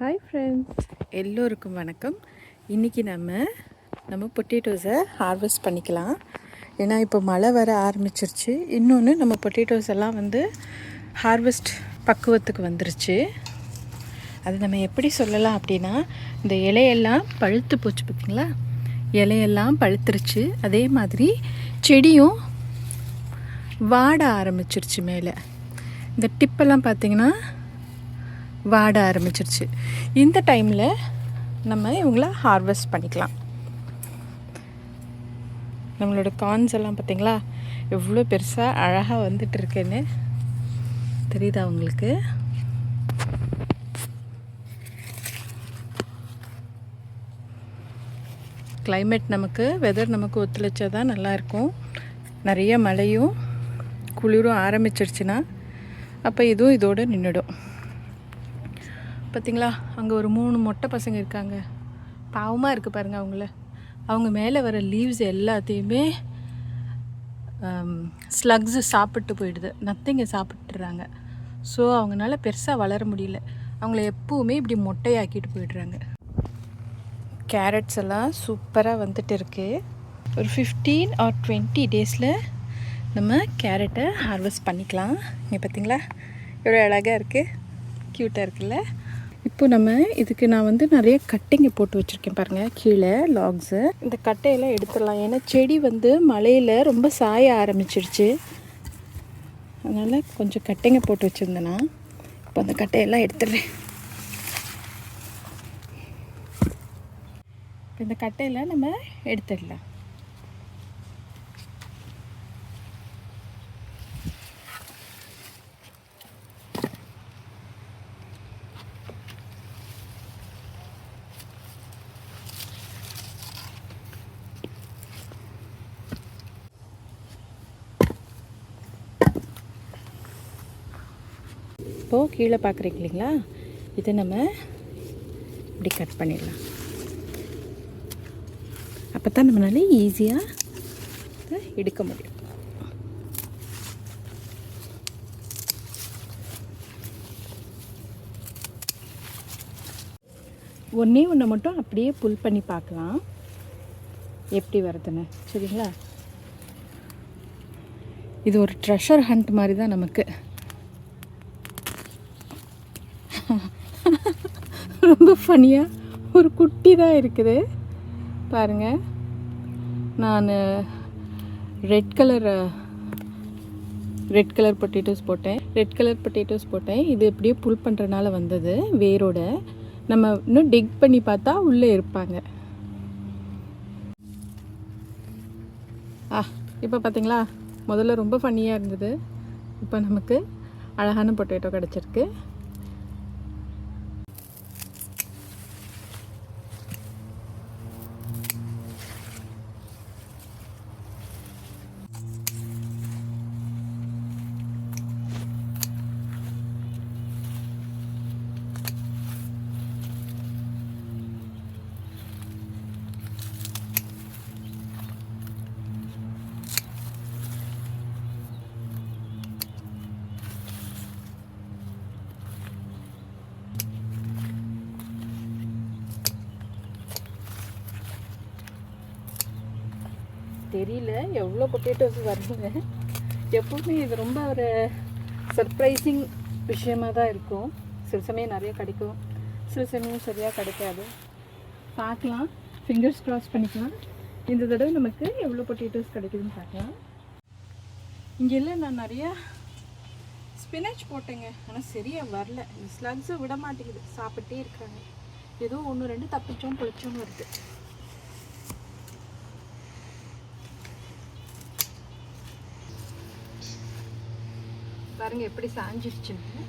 Hi friends எல்லோருக்கும் வணக்கம். இன்றைக்கி நம்ம நம்ம பொட்டேட்டோஸை ஹார்வெஸ்ட் பண்ணிக்கலாம். ஏன்னா இப்போ மழை வர ஆரம்பிச்சிருச்சு. இன்னொன்று நம்ம பொட்டேட்டோஸ் எல்லாம் வந்து ஹார்வெஸ்ட் பக்குவத்துக்கு வந்துருச்சு. அது நம்ம எப்படி சொல்லலாம் அப்படின்னா இந்த இலையெல்லாம் பழுத்து போச்சு பார்த்திங்களா இலையெல்லாம் பழுத்துருச்சு. அதே மாதிரி செடியும் வாட ஆரம்பிச்சிருச்சு மேலே. இந்த டிப்பெல்லாம் பார்த்திங்கன்னா வாட ஆரம்பிச்சிருச்சு. இந்த டைமில் நம்ம இவங்கள ஹார்வெஸ்ட் பண்ணிக்கலாம். நம்மளோட கார்ன்ஸ் எல்லாம் பார்த்தீங்களா? எவ்வளோ பெருசாக அழகாக வந்துட்டு இருக்குன்னு தெரியுதா உங்களுக்கு? கிளைமேட் நமக்கு வெதர் நமக்கு ஒத்துழைச்சா தான் நல்லாயிருக்கும். நிறைய மழையும் குளிரும் ஆரம்பிச்சிருச்சுன்னா அப்போ இதுவும் இதோடு நின்றுடும் பார்த்தீங்களா அங்கே ஒரு மூணு மொட்டை பசங்க இருக்காங்க. பாவமாக இருக்குது பாருங்கள் அவங்கள. அவங்க மேலே வர லீவ்ஸ் எல்லாத்தையுமே ஸ்லக்ஸு சாப்பிட்டு போயிடுது. நத்திங்க சாப்பிட்டுறாங்க. ஸோ அவங்களால பெருசாக வளர முடியல. அவங்கள எப்பவுமே இப்படி மொட்டையாக்கிட்டு போயிடுறாங்க. கேரட்ஸ் எல்லாம் சூப்பராக வந்துட்டு இருக்குது ஒரு ஃபிஃப்டீன் ஆர் டுவெண்ட்டி டேஸில் நம்ம கேரட்டை ஹார்வெஸ்ட் பண்ணிக்கலாம். இங்கே பார்த்தீங்களா எவ்வளோ அழகாக இருக்குது க்யூட்டாக இருக்குல்ல? இப்போ நம்ம இதுக்கு நான் வந்து நிறைய கட்டைங்க போட்டு வச்சுருக்கேன் பாருங்கள் கீழே லாக்ஸு இந்த கட்டையெல்லாம் எடுத்துடலாம். ஏன்னா செடி வந்து மழையில் ரொம்ப சாய ஆரம்பிச்சிருச்சு. அதனால் கொஞ்சம் கட்டைங்க போட்டு வச்சுருந்தேன்னா இப்போ அந்த கட்டையெல்லாம் எடுத்துடுறேன். இந்த கட்டையில் நம்ம எடுத்துடலாம். இப்போது கீழே பார்க்குறீங்க இல்லைங்களா? இதை நம்ம இப்படி கட் பண்ணிடலாம். அப்போ தான் நம்மளால ஈஸியாக எடுக்க முடியும். ஒன்றே ஒன்றை மட்டும் அப்படியே புல் பண்ணி பார்க்கலாம். எப்படி வருதுன்னு. சரிங்களா? இது ஒரு ட்ரெஷர் ஹண்ட் மாதிரி தான் நமக்கு. ரொம்ப ஃபனியாக ஒரு குட்டி தான் இருக்குது. பாருங்கள் நான் red colour red colour potatoes போட்டேன். ரெட் கலர் பொட்டேட்டோஸ் போட்டேன். இது எப்படியோ புல் பண்ணுறனால வந்தது வேரோட. நம்ம இன்னும் டிக் பண்ணி பார்த்தா உள்ளே இருப்பாங்க. ஆ இப்போ பார்த்தீங்களா முதல்ல ரொம்ப ஃபன்னியாக இருந்தது. இப்போ நமக்கு அழகான பொட்டேட்டோ கிடச்சிருக்கு. தெரியல. எவ்வளோ பொட்டேட்டோஸ் வருதுங்க. எப்பவுமே இது ரொம்ப ஒரு சர்ப்ரைசிங் விஷயமாக தான் இருக்கும். சில சமயம் நிறைய கிடைக்கும். சில சமயம் சரியாக கிடைக்காது. பார்க்கலாம். ஃபிங்கர்ஸ் க்ராஸ் பண்ணிக்கலாம். இந்த தடவை நமக்கு எவ்வளோ பொட்டேட்டோஸ் கிடைக்குதுன்னு பார்க்கலாம். இங்கெல்லாம் நான் நிறையா ஸ்பினச் போட்டேங்க. ஆனால் சரியாக வரல. இந்த ஸ்லக்ஸை விட மாட்டேங்குது. சாப்பிட்டே இருக்காங்க ஏதோ ஒன்று ரெண்டு தப்பிச்சோம் பிடிச்சோன்னு வருது. பாருங்க எப்படி சாஞ்சிருச்சுன்னு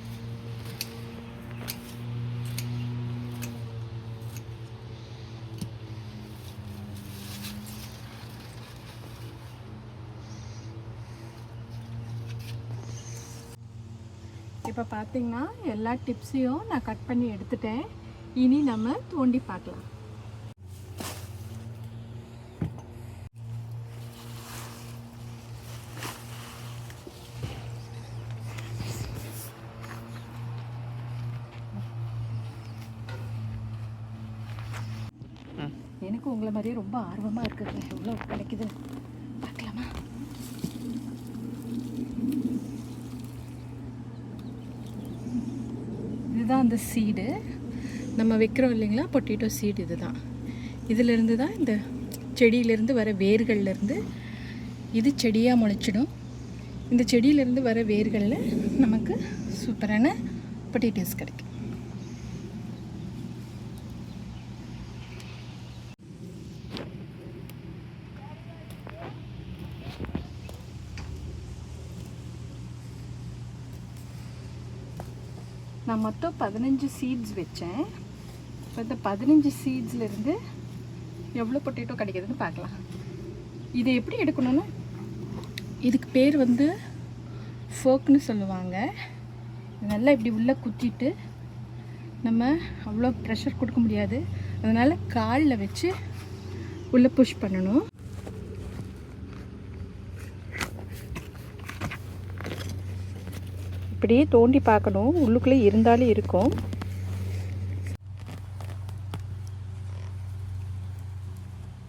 இப்போ பார்த்தீங்கன்னா எல்லா டிப்ஸையும் நான் கட் பண்ணி எடுத்துட்டேன். இனி நம்ம தோண்டி பார்க்கலாம். எனக்கும் உங்களை மாதிரியே ரொம்ப ஆர்வமாக இருக்குது எவ்வளோ கிடைக்குது? பார்க்கலாமா? இதுதான் அந்த சீடு நம்ம வைக்கிறோம் இல்லைங்களா? பொட்டேட்டோ சீடு இதுதான். இதிலிருந்து தான் இந்த செடியிலேருந்து வர வேர்கள்லேருந்து இது செடியாக முளைச்சிடும். இந்த செடியிலேருந்து வர வேர்களில் நமக்கு சூப்பரான பொட்டேட்டோஸ் கிடைக்கும். நான் மொத்தம் பதினஞ்சு சீட்ஸ் வச்சேன். இப்போ இந்த பதினஞ்சு சீட்ஸ்லேருந்து எவ்வளோ பொட்டேட்டோ கிடைக்குதுன்னு பார்க்கலாம். இதை எப்படி எடுக்கணும்னா இதுக்கு பேர் வந்து ஃபோக்குன்னு சொல்லுவாங்க. நல்லா இப்படி உள்ளே குத்திட்டு நம்ம அவ்வளோ ப்ரெஷர் கொடுக்க முடியாது. அதனால் காலில் வச்சு உள்ளே புஷ் பண்ணணும். இப்படியே தோண்டி பார்க்கணும். உள்ளுக்குள்ளே இருந்தாலே இருக்கும்.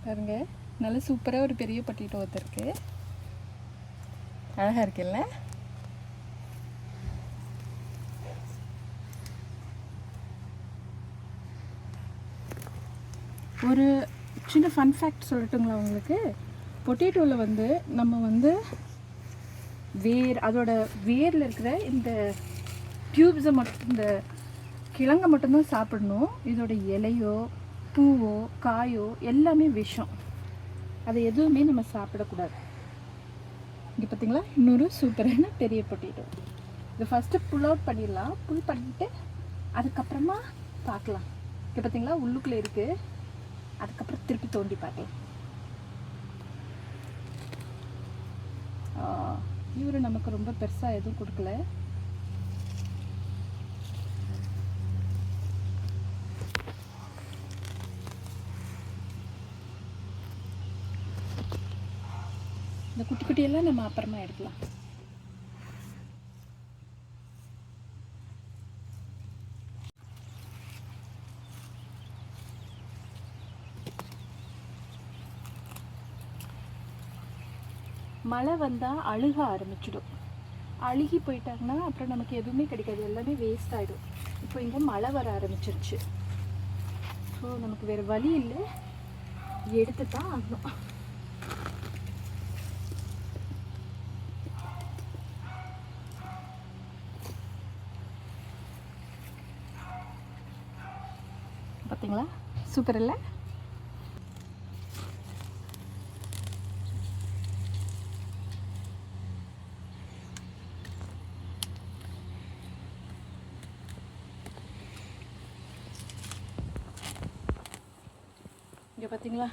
பாருங்க நல்ல சூப்பராக ஒரு பெரிய பட்டிட்டு ஒருத்தருக்கு அழகாக இருக்குல்ல? ஒரு சின்ன ஃபன் ஃபேக்ட் சொல்லட்டுங்களா உங்களுக்கு? பொட்டேட்டோவில் வந்து நம்ம வந்து வேர் அதோட வேரில் இருக்கிற இந்த டியூப்ஸை மட்டும் இந்த கிழங்கை மட்டும்தான் சாப்பிடணும். இதோட இலையோ பூவோ காயோ எல்லாமே விஷம். அதை எதுவுமே நம்ம சாப்பிடக்கூடாது. இங்கே பார்த்தீங்களா இன்னொரு சூப்பரான பெரிய பொட்டேட்டோ. இது ஃபஸ்ட்டு புல் அவுட் பண்ணிடலாம். புல் பண்ணிட்டு அதுக்கப்புறமா பார்க்கலாம். இங்கே பார்த்தீங்களா உள்ளுக்குள்ளே இருக்குது அதுக்கப்புறம் திருப்பி தோண்டி பார்க்கலாம். இவர் நமக்கு ரொம்ப பெருசாக எதுவும் கொடுக்கல. இந்த குட்டி குட்டியெல்லாம் நம்ம அப்புறமா எடுக்கலாம். மழை வந்தால் அழுக ஆரம்பிச்சிடும். அழுகி போயிட்டாங்கன்னா அப்புறம் நமக்கு எதுவுமே கிடைக்காது. எல்லாமே வேஸ்ட் ஆகிடும் இப்போ இங்கே மழை வர ஆரம்பிச்சிருச்சு. ஸோ நமக்கு வேறு வழி இல்லை. எடுத்து தான் ஆகணும். பார்த்தீங்களா சூப்பர் இல்லை இங்கே பார்த்தீங்களா?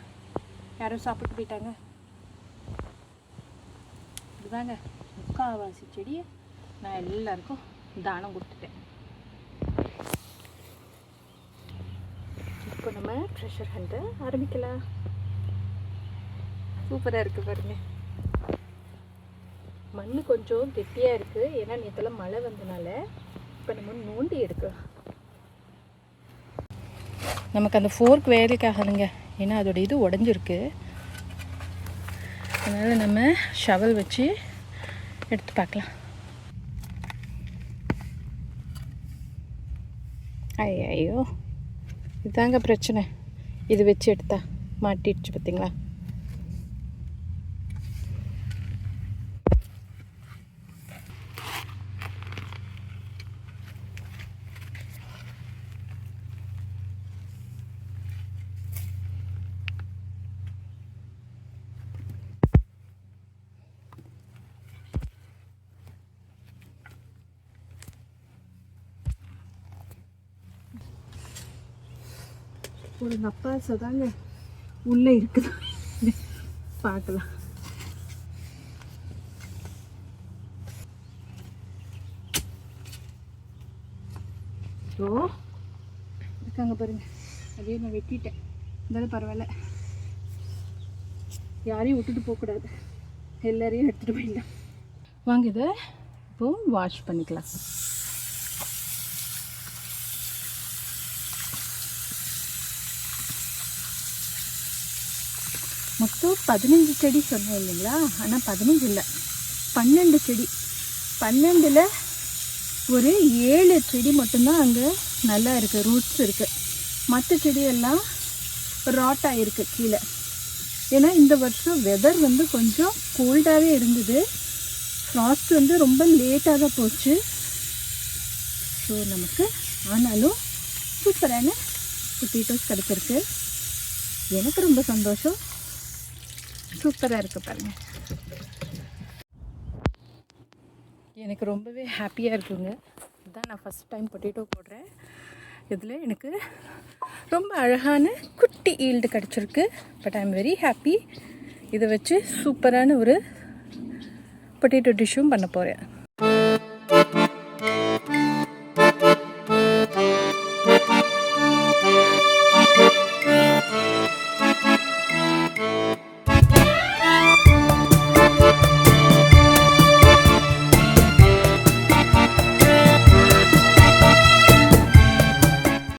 யாரும் சாப்பிட்டு போயிட்டாங்க. இதுதாங்க முக்கால்வாசி செடியை நான் எல்லாருக்கும் தானம் கொடுத்துட்டேன். இப்போ நம்ம ட்ரெஷர் ஹண்ட்டை ஆரம்பிக்கலாம். சூப்பராக இருக்குது பாருங்க. மண் கொஞ்சம் கெட்டியாக இருக்குது ஏன்னா நேற்றுலாம் மழை வந்தனால இப்போ நம்ம நோண்டி எடுக்கலாம். நமக்கு அந்த ஃபோர்க் வேலைக்காகணுங்க ஏன்னா அதோடய இது உடஞ்சிருக்கு. அதனால் நம்ம ஷவல் வச்சு எடுத்து பார்க்கலாம். ஐயோ இதுதாங்க பிரச்சனை. இது வச்சு எடுத்தா மாட்டிடுச்சு பார்த்தீங்களா? ஒரு நப்பாசை தாங்க உள்ளே இருக்குது. பார்க்கலாம். ஓ இருக்காங்க பாருங்க. அதே நான் வெட்டிட்டேன். இருந்தாலும் பரவாயில்ல. யாரையும் விட்டுட்டு போகக்கூடாது எல்லாரையும் எடுத்துகிட்டு போயிடலாம். வாங்க இதை இப்போ வாஷ் பண்ணிக்கலாம். மொத்தம் பதினஞ்சு செடி சொன்னேன் இல்லைங்களா? ஆனால் பதினஞ்சு இல்லை. பன்னெண்டு செடி. பன்னெண்டில் ஒரு ஏழு செடி மட்டும்தான் அங்கே நல்லா இருக்குது ரூட்ஸ் இருக்குது மற்ற செடியெல்லாம் ராட் ஆகிருக்கு கீழே. ஏன்னா இந்த வருஷம் வெதர் வந்து கொஞ்சம் கோல்டாகவே இருந்தது. ஃப்ராஸ்ட் வந்து ரொம்ப லேட்டாக தான் போச்சு. ஸோ நமக்கு ஆனாலும் சூப்பரான பொட்டேட்டோஸ் கிடச்சிருக்கு. எனக்கு ரொம்ப சந்தோஷம். சூப்பராக இருக்குது பாருங்கள் எனக்கு ரொம்பவே ஹாப்பியாக இருக்குங்க. இதுதான் நான் ஃபஸ்ட் டைம் பொட்டேட்டோ போடுறேன். இதில் எனக்கு ரொம்ப அழகான குட்டி ஈல்டு கிடச்சிருக்கு. But I am very happy இதை வச்சு சூப்பரான ஒரு பொட்டேட்டோ டிஷ்ஷும் பண்ண போகிறேன்